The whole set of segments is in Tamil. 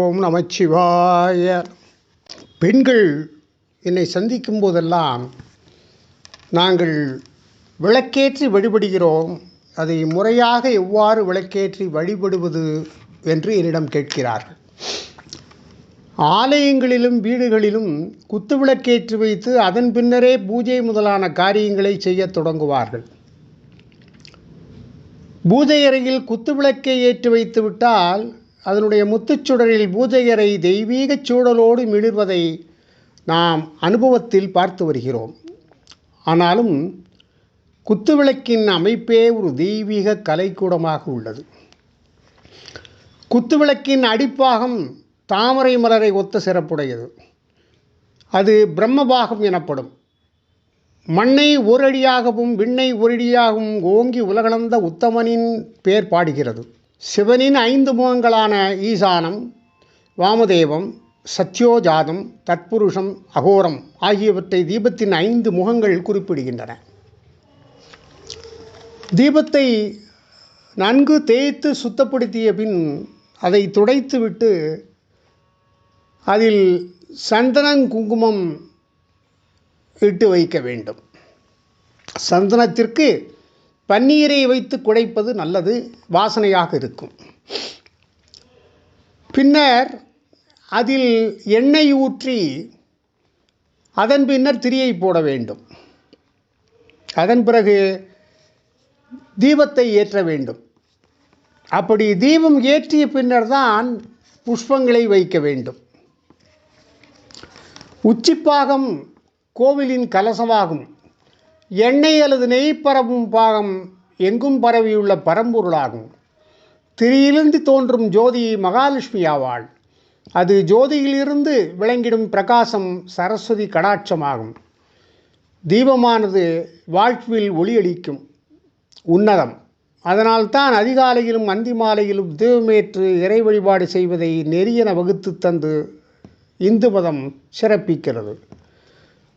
ஓம் நமச்சிவாய. பெண்கள் என்னை சந்திக்கும் போதெல்லாம் நாங்கள் விளக்கேற்றி வழிபடுகிறோம். அதை முறையாக எவ்வாறு விளக்கேற்றி வழிபடுவது என்று என்னிடம் கேட்கிறார்கள். ஆலயங்களிலும் வீடுகளிலும் குத்து விளக்கேற்றி வைத்து அதன் பின்னரே பூஜை முதலான காரியங்களை செய்யத் தொடங்குவார்கள். பூஜை அறையில் குத்து விளக்கை ஏற்றி வைத்து விட்டால் அதனுடைய முத்துச்சுடரில் பூஜை அறை தெய்வீகச் சூழலோடு மிளிர்வதை நாம் அனுபவத்தில் பார்த்து வருகிறோம். ஆனாலும் குத்துவிளக்கின் அமைப்பே ஒரு தெய்வீக கலைக்கூடமாக உள்ளது. குத்துவிளக்கின் அடிப்பாகம் தாமரை மலரை ஒத்த சிறப்புடையது. அது பிரம்மபாகம் எனப்படும். மண்ணை ஓரடியாகவும் விண்ணை ஓரடியாகவும் ஓங்கி உலகளந்த உத்தமனின் பேர் பாடுகிறது. சிவனின் ஐந்து முகங்களான ஈசானம் வாமதேவம் சத்யோஜாதம் தத்புருஷம் அகோரம் ஆகியவற்றை தீபத்தின் ஐந்து முகங்கள் குறிப்பிடுகின்றன. தீபத்தை நன்கு தேய்த்து சுத்தப்படுத்திய பின் அதை துடைத்துவிட்டு அதில் சந்தனம் குங்குமம் இட்டு வைக்க வேண்டும். சந்தனத்திற்கு பன்னீரை வைத்து குடைப்பது நல்லது வாசனையாக இருக்கும். பின்னர் அதில் எண்ணெய் ஊற்றி அதன் பின்னர் திரியை போட வேண்டும். அதன் பிறகு தீபத்தை ஏற்ற வேண்டும். அப்படி தீபம் ஏற்றிய பின்னர் தான் புஷ்பங்களை வைக்க வேண்டும். உச்சிப்பாகம் கோவிலின் கலசமாகும். எண்ணெய் அல்லது நெய் பரவும் பாகம் எங்கும் பரவியுள்ள பரம்பொருளாகும். திரியிலிருந்து தோன்றும் ஜோதி மகாலட்சுமி ஆவாள். அது ஜோதியிலிருந்து விளங்கிடும் பிரகாசம் சரஸ்வதி கடாட்சமாகும். தீபமானது வாழ்வில் ஒளியளிக்கும் உன்னதம். அதனால்தான் அதிகாலையிலும் அந்தி மாலையிலும் தீபமேற்று இறை வழிபாடு செய்வதை நெறியென வகுத்து தந்து இந்து மதம் சிறப்பிக்கிறது.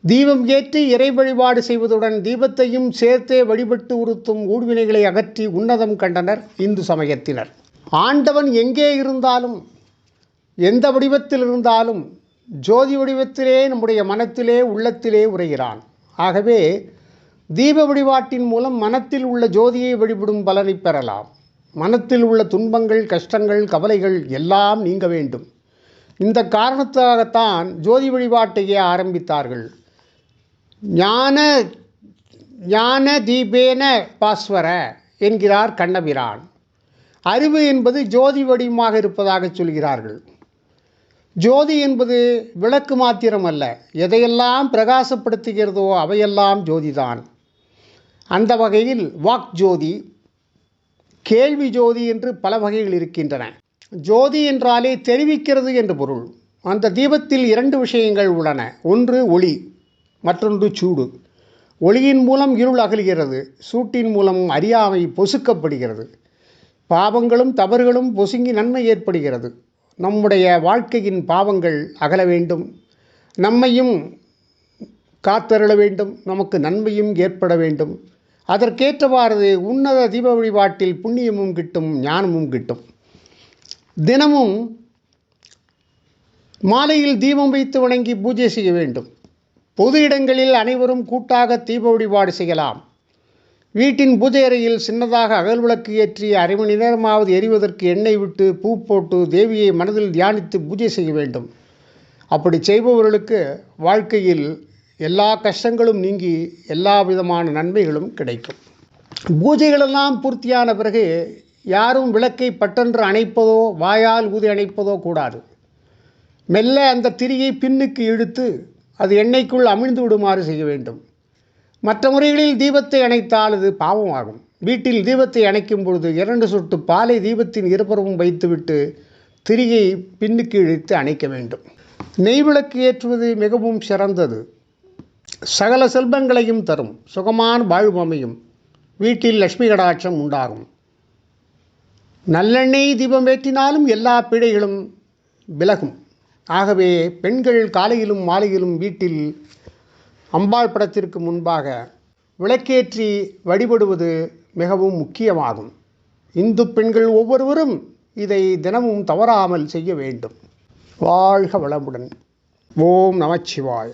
தீபம் ஏற்றி இறை வழிபாடு செய்வதுடன் தீபத்தையும் சேர்த்தே வழிபட்டு உறுத்தும் ஊழ்வினைகளை அகற்றி உன்னதம் கண்டனர் இந்து சமயத்தினர். ஆண்டவன் எங்கே இருந்தாலும் எந்த வடிவத்தில் இருந்தாலும் ஜோதி வடிவத்திலே நம்முடைய மனத்திலே உள்ளத்திலே உரைகிறான். ஆகவே தீப வழிபாட்டின் மூலம் மனத்தில் உள்ள ஜோதியை வழிபடும் பலனை பெறலாம். மனத்தில் உள்ள துன்பங்கள் கஷ்டங்கள் கவலைகள் எல்லாம் நீங்க வேண்டும். இந்த காரணத்தாகத்தான் ஜோதி வழிபாட்டையே ஆரம்பித்தார்கள். ஞான ஞான தீபேன பாஸ்வர என்கிறார் கண்ணபிரான். அறிவு என்பது ஜோதி வடிவமாக இருப்பதாக சொல்கிறார்கள். ஜோதி என்பது விளக்கு மாத்திரம் அல்ல எதையெல்லாம் பிரகாசப்படுத்துகிறதோ அவையெல்லாம் ஜோதிதான். அந்த வகையில் வாக் ஜோதி கேள்வி ஜோதி என்று பல வகைகள் இருக்கின்றன. ஜோதி என்றாலே தெரிவிக்கிறது என்று பொருள். அந்த தீபத்தில் இரண்டு விஷயங்கள் உள்ளன. ஒன்று ஒளி மற்றொன்று சூடு. ஒளியின் மூலம் இருள் அகல்கிறது சூட்டின் மூலம் அறியாமை பொசுக்கப்படுகிறது. பாவங்களும் தவறுகளும் பொசுங்கி நன்மை ஏற்படுகிறது. நம்முடைய வாழ்க்கையின் பாவங்கள் அகல வேண்டும். நம்மையும் காத்தருள வேண்டும். நமக்கு நன்மையும் ஏற்பட வேண்டும். அதற்கேற்றவாறு உன்னத தீப வழிபாட்டில் புண்ணியமும் கிட்டும் ஞானமும் கிட்டும். தினமும் மாலையில் தீபம் வைத்து வணங்கி பூஜை செய்ய வேண்டும். பொது இடங்களில் அனைவரும் கூட்டாக தீப வழிபாடு செய்யலாம். வீட்டின் பூஜை அறையில் சின்னதாக அகல் விளக்கு ஏற்றி அரை மணி நேரமாவது எரிவதற்கு எண்ணெய் விட்டு பூ போட்டு தேவியை மனதில் தியானித்து பூஜை செய்ய வேண்டும். அப்படி செய்பவர்களுக்கு வாழ்க்கையில் எல்லா கஷ்டங்களும் நீங்கி எல்லா விதமான நன்மைகளும் கிடைக்கும். பூஜைகளெல்லாம் பூர்த்தியான பிறகு யாரும் விளக்கை பட்டென்று அணைப்பதோ வாயால் ஊதி அணைப்பதோ கூடாது. மெல்ல அந்த திரியை பின்னுக்கு இழுத்து அது எண்ணெய்க்குள் அமிழ்ந்து விடுமாறு செய்ய வேண்டும். மற்ற முறைகளில் தீபத்தை அணைத்தால் அது பாவமாகும். வீட்டில் தீபத்தை அணைக்கும் பொழுது இரண்டு சொட்டு பாலை தீபத்தின் இருபுறமும் வைத்துவிட்டு திரியை பின்னுக்கு இழுத்து அணைக்க வேண்டும். நெய் விளக்கு ஏற்றுவது மிகவும் சிறந்தது. சகல செல்வங்களையும் தரும். சுகமான வாழ்வு அமையும். வீட்டில் லட்சுமி கடாட்சம் உண்டாகும். நல்லெண்ணெய் தீபம் ஏற்றினாலும் எல்லா பிழைகளும் விலகும். ஆகவே பெண்கள் காலையிலும் மாலையிலும் வீட்டில் அம்பாள் படத்திற்கு முன்பாக விளக்கேற்றி வழிபடுவது மிகவும் முக்கியமாகும். இந்து பெண்கள் ஒவ்வொருவரும் இதை தினமும் தவறாமல் செய்ய வேண்டும். வாழ்க வளமுடன். ஓம் நமச்சிவாய்.